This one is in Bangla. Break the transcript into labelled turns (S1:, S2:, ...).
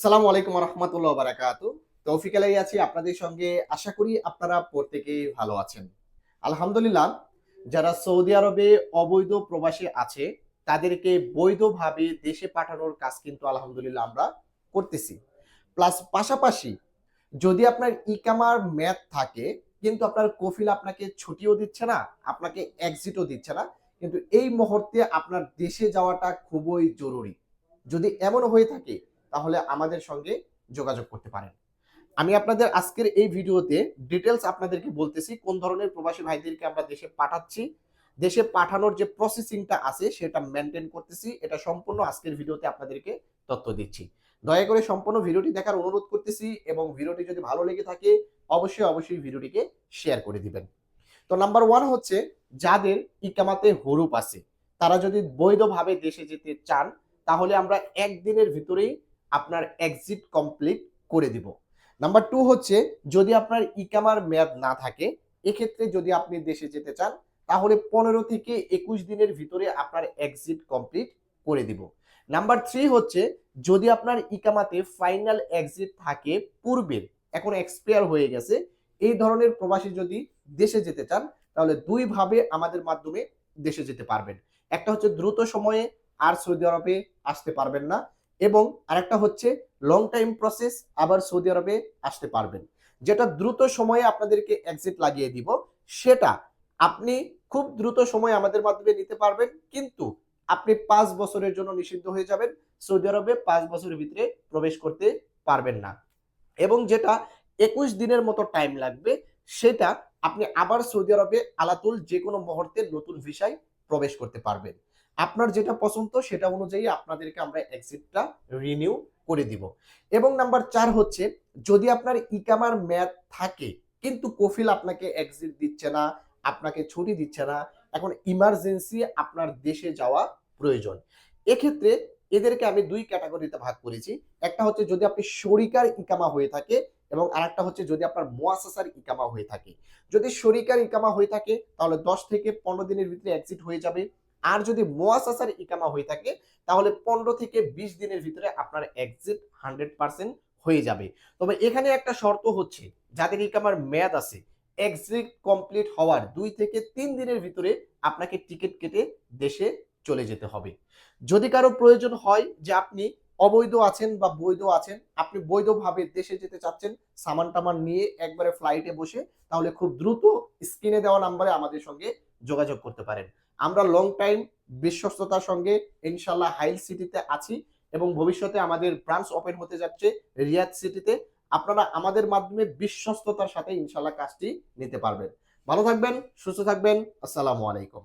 S1: আসসালামু আলাইকুম রহমতুল্লাহ বারাকাতু তৌফিক আলাই আছি আপনাদের সঙ্গে। আশা করি আপনারা প্রত্যেকেই ভালো আছেন। আলহামদুলিল্লাহ, যারা সৌদি আরবে অবৈধ প্রবাসী আছে, তাদেরকে বৈধভাবে দেশে পাঠানোর কাজ কিন্তু আলহামদুলিল্লাহ আমরা করতেছি। প্লাস পাশাপাশি, যদি আপনার ইকামার ম্যাথ থাকে, কিন্তু আপনার কফিল আপনাকে ছুটিও দিচ্ছে না, আপনাকে এক্সিটও দিচ্ছে না, কিন্তু এই মুহূর্তে আপনার দেশে যাওয়াটা খুবই জরুরি। যদি এমন হয়ে থাকে তাহলে আমাদের সঙ্গে যোগাযোগ করতে পারেন। আমি আপনাদের আজকের এই ভিডিওতে ডিটেলস আপনাদেরকে বলতেছি, কোন ধরনের প্রবাসী ভাইদেরকে আমরা দেশে পাঠাচ্ছি। দেশে পাঠানোর যে প্রসেসিংটা আছে, সেটা মেনটেন করতেছি। এটা সম্পূর্ণ আজকের ভিডিওতে আপনাদেরকে তথ্য দিচ্ছি। দয়া করে সম্পূর্ণ ভিডিওটি দেখার অনুরোধ করতেছি এবং ভিডিওটি যদি ভালো লেগে থাকে, অবশ্যই অবশ্যই ভিডিওটিকে শেয়ার করে দিবেন। তো নাম্বার ওয়ান হচ্ছে, যাদের ইকামাতে হরুপ আছে, তারা যদি বৈধভাবে দেশে যেতে চান, তাহলে আমরা একদিনের ভিতরেই আপনার এক্সিট কমপ্লিট করে দিব। নাম্বার টু হচ্ছে, যদি আপনার ইকামার মেয়াদ না থাকে, এক্ষেত্রে যদি আপনি দেশে যেতে চান, তাহলে পনেরো থেকে একুশ দিনের ভিতরে আপনার এক্সিট কমপ্লিট করে দিব। নাম্বার থ্রি হচ্ছে, যদি আপনার ইকামাতে ফাইনাল এক্সিট থাকে পূর্বের এখন এক্সপায়ার হয়ে গেছে, এই ধরনের প্রবাসী যদি দেশে যেতে চান, তাহলে দুইভাবে আমাদের মাধ্যমে দেশে যেতে পারবেন। একটা হচ্ছে দ্রুত সময়ে আর সৌদি আরবে আসতে পারবেন না এবং আরেকটা হচ্ছে লং টাইম প্রসেস আবার সৌদি আরবে আসতে পারবেন। যেটা দ্রুত সময়ে আপনাদেরকে এক্সিট লাগিয়ে দিব, সেটা আপনি খুব দ্রুত সময় আমাদের মাধ্যমে নিতে পারবেন, কিন্তু আপনি পাঁচ বছরের জন্য নিষিদ্ধ হয়ে যাবেন, সৌদি আরবে পাঁচ বছরের ভিতরে প্রবেশ করতে পারবেন না। এবং যেটা একুশ দিনের মতো টাইম লাগবে, সেটা আপনি আবার সৌদি আরবে আলাতুল যে কোনো মুহূর্তে নতুন ভিসায় প্রবেশ করতে পারবেন। আপনার যেটা পছন্দ সেটা অনুযায়ী আপনাদেরকে আমরা এক্সিটটা রিনিউ করে দিব। এবং নাম্বার চার হচ্ছে, যদি আপনার ইকামার ম্যাদ থাকে, কিন্তু কফিল আপনাকে এক্সিট দিচ্ছে না, আপনাকে ছুটি দিচ্ছে না, এখন ইমার্জেন্সি আপনার দেশে যাওয়া প্রয়োজন। এক্ষেত্রে এদেরকে আমি দুই ক্যাটাগরিতে ভাগ করেছি। একটা হচ্ছে যদি আপনি শরিকার ইকামা হয়ে থাকে এবং আরেকটা হচ্ছে যদি আপনার মোয়াসাসার ইকামা হয়ে থাকে। যদি শরিকার ইকামা হয়ে থাকে, তাহলে দশ থেকে পনেরো দিনের ভিতরে এক্সিট হয়ে যাবে। আর যদি মোয়াসাসার ইকামা হয়ে থাকে, তাহলে পনেরো থেকে বিশ দিনের ভিতরে আপনার এক্সিট হান্ড্রেড পার্সেন্ট হয়ে যাবে। তবে এখানে একটা শর্ত হচ্ছে, যাদের ইকামার মেয়াদ আছে এক্সিট কমপ্লিট হওয়ার দুই থেকে তিন দিনের ভিতরে আপনাকে টিকিট কেটে দেশে চলে যেতে হবে। যদি কারও প্রয়োজন হয় যে আপনি অবৈধ আছেন বা বৈধ আছেন, আপনি বৈধভাবে দেশে যেতে চাচ্ছেন সামান টামান নিয়ে একবারে ফ্লাইটে বসে, তাহলে খুব দ্রুত স্ক্রিনে দেওয়া নাম্বারে আমাদের সঙ্গে যোগাযোগ করতে পারেন। আমরা লং টাইম বিশ্বস্ততার সঙ্গে ইনশাল্লাহ হাইল সিটিতে আছি এবং ভবিষ্যতে আমাদের ব্রাঞ্চ ওপেন হতে যাচ্ছে রিয়াদ সিটিতে। আপনারা আমাদের মাধ্যমে বিশ্বস্ততার সাথে ইনশাল্লাহ কাজটি নিতে পারবেন। ভালো থাকবেন, সুস্থ থাকবেন। আসসালামু আলাইকুম।